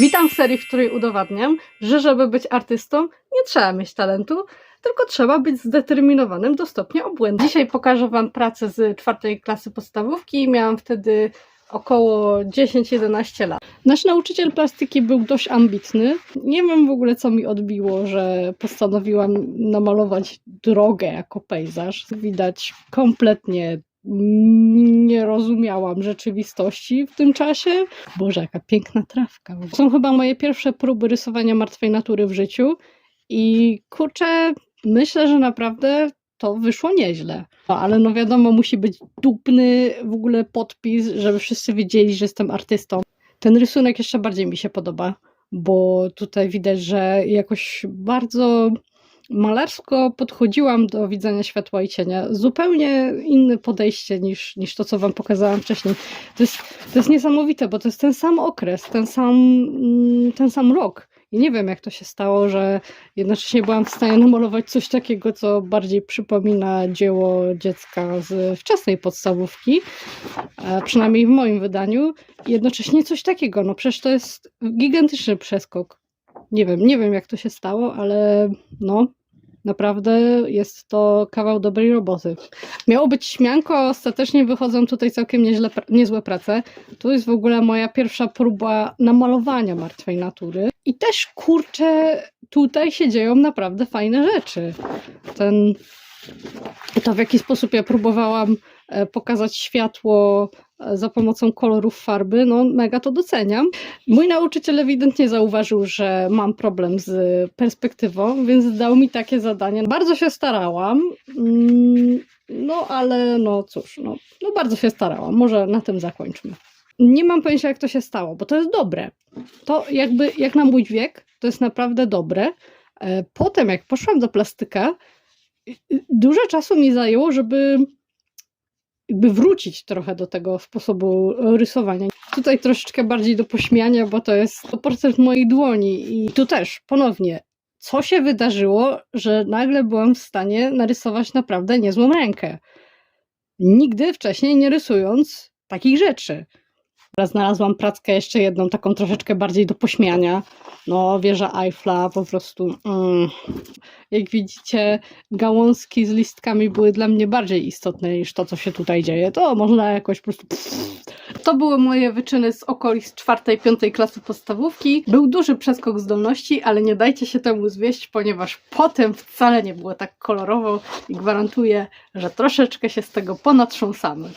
Witam w serii, w której udowadniam, że żeby być artystą, nie trzeba mieć talentu, tylko trzeba być zdeterminowanym do stopnia obłędu. Dzisiaj pokażę Wam pracę z czwartej klasy podstawówki. Miałam wtedy około 10-11 lat. Nasz nauczyciel plastyki był dość ambitny. Nie wiem w ogóle, co mi odbiło, że postanowiłam namalować drogę jako pejzaż. Widać kompletnie nie rozumiałam rzeczywistości w tym czasie. Boże, jaka piękna trawka. Są chyba moje pierwsze próby rysowania martwej natury w życiu i kurczę, myślę, że naprawdę to wyszło nieźle. No, ale no wiadomo, musi być dupny w ogóle podpis, żeby wszyscy wiedzieli, że jestem artystą. Ten rysunek jeszcze bardziej mi się podoba, bo tutaj widać, że jakoś bardzo malarsko podchodziłam do widzenia światła i cienia. Zupełnie inne podejście niż, niż to, co Wam pokazałam wcześniej. To jest, to jest niesamowite, bo to jest ten sam okres, ten sam, mm, ten sam rok. I nie wiem, jak to się stało, że jednocześnie byłam w stanie namalować coś takiego, co bardziej przypomina dzieło dziecka z wczesnej podstawówki, przynajmniej w moim wydaniu. I jednocześnie coś takiego. No przecież to jest gigantyczny przeskok. Nie wiem, nie wiem, jak to się stało, ale no, Naprawdę jest to kawał dobrej roboty. Miało być śmianko, a ostatecznie wychodzą tutaj całkiem nieźle, niezłe prace. Tu jest w ogóle moja pierwsza próba namalowania martwej natury. I też kurczę, tutaj się dzieją naprawdę fajne rzeczy. Ten, to w jaki sposób ja próbowałam e, pokazać światło za pomocą kolorów farby, no mega to doceniam. Mój nauczyciel ewidentnie zauważył, że mam problem z perspektywą, więc dał mi takie zadanie. Bardzo się starałam, mm, no ale no cóż, no, no bardzo się starałam. Może na tym zakończmy. Nie mam pojęcia, jak to się stało, bo to jest dobre. To jakby, jak na mój wiek, to jest naprawdę dobre. E, Potem, jak poszłam do plastyka, dużo czasu mi zajęło, żeby jakby wrócić trochę do tego sposobu rysowania. Tutaj troszeczkę bardziej do pośmiania, bo to jest portret mojej dłoni i tu też ponownie, co się wydarzyło, że nagle byłam w stanie narysować naprawdę niezłą rękę. Nigdy wcześniej nie rysując takich rzeczy. Znalazłam prackę jeszcze jedną, taką troszeczkę bardziej do pośmiania. No, wieża Eiffla po prostu. Mm. Jak widzicie, gałązki z listkami były dla mnie bardziej istotne niż to, co się tutaj dzieje. To można jakoś po prostu. To były moje wyczyny z okolic czwartej, piątej klasy podstawówki. Był duży przeskok zdolności, ale nie dajcie się temu zwieść, ponieważ potem wcale nie było tak kolorowo i gwarantuję, że troszeczkę się z tego ponatrząsamy.